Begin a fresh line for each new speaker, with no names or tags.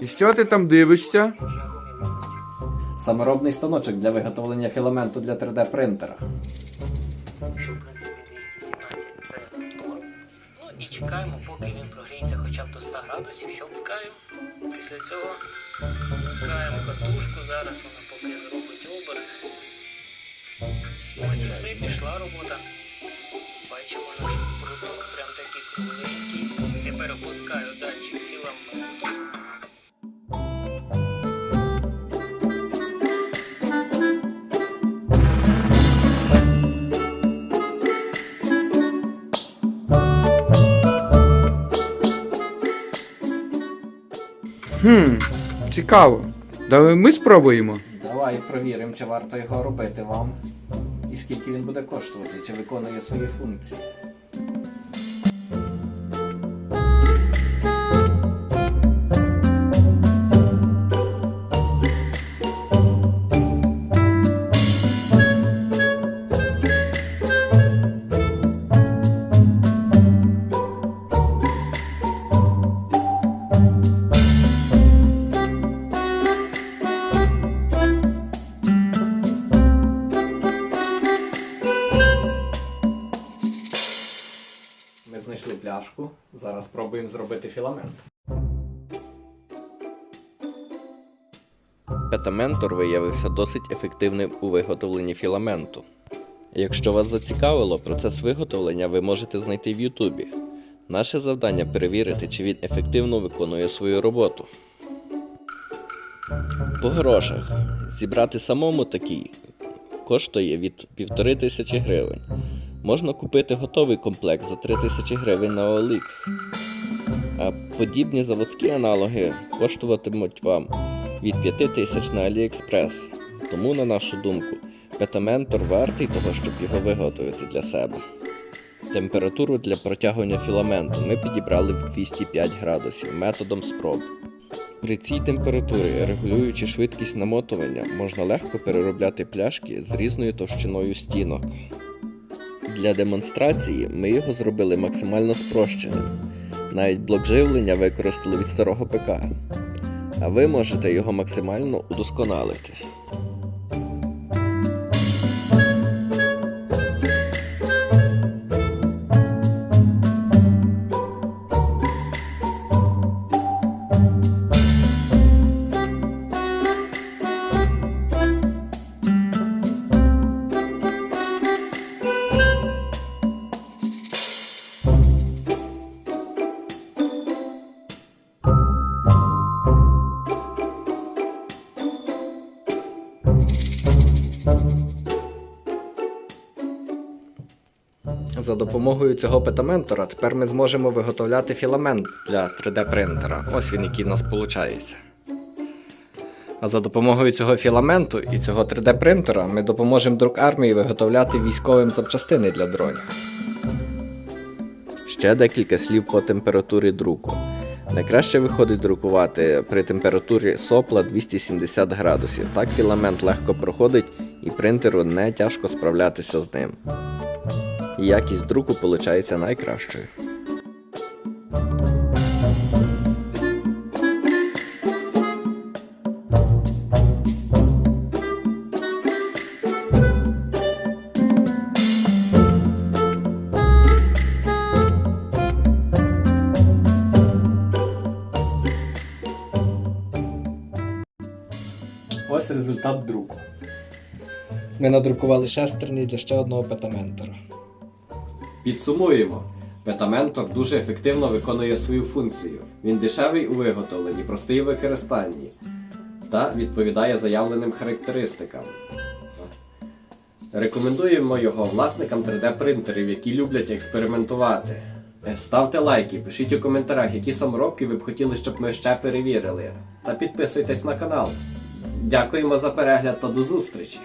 І що ти там дивишся?
Саморобний станочок для виготовлення філаменту для 3D принтера.
що 217 це норм. Ну і чекаємо, поки він прогріється хоча б до 100 градусів, щелкаємо. Після цього вмикаємо катушку, зараз вона поки зробить оберт. Ось і все, пішла робота.
Хм, цікаво. Давай ми спробуємо.
Давай провіримо, чи варто його робити вам. І скільки він буде коштувати, чи виконує свої функції. Ми знайшли пляшку. Зараз спробуємо зробити філамент.
Петаментор виявився досить ефективним у виготовленні філаменту. Якщо вас зацікавило, процес виготовлення ви можете знайти в Ютубі. Наше завдання перевірити, чи він ефективно виконує свою роботу. По грошах зібрати самому такий коштує від 1500 гривень. Можна купити готовий комплект за 3000 гривень на OLX. А подібні заводські аналоги коштуватимуть вам від 5000 на AliExpress. Тому, на нашу думку, Петаментор вартий того, щоб його виготовити для себе. Температуру для протягування філаменту ми підібрали в 205 градусів методом спроб. При цій температурі, регулюючи швидкість намотування, можна легко переробляти пляшки з різною товщиною стінок. Для демонстрації ми його зробили максимально спрощеним. Навіть блок живлення використали від старого ПК. А ви можете його максимально удосконалити.
За допомогою цього петаментора тепер ми зможемо виготовляти філамент для 3D принтера. Ось він, який в нас виходить. А за допомогою цього філаменту і цього 3D принтера ми допоможемо друк армії виготовляти військовим запчастини для дронів.
Ще декілька слів по температурі друку. Найкраще виходить друкувати при температурі сопла 270 градусів. Так філамент легко проходить і принтеру не тяжко справлятися з ним. І якість друку виходить найкращою.
Ось результат друку. Ми надрукували шестерні для ще одного петаментора. Підсумуємо. Петаментор дуже ефективно виконує свою функцію. Він дешевий у виготовленні, простий у використанні та відповідає заявленим характеристикам. Рекомендуємо його власникам 3D принтерів, які люблять експериментувати. Ставте лайки, пишіть у коментарях, які саморобки ви б хотіли, щоб ми ще перевірили. Та підписуйтесь на канал. Дякуємо за перегляд та до зустрічі!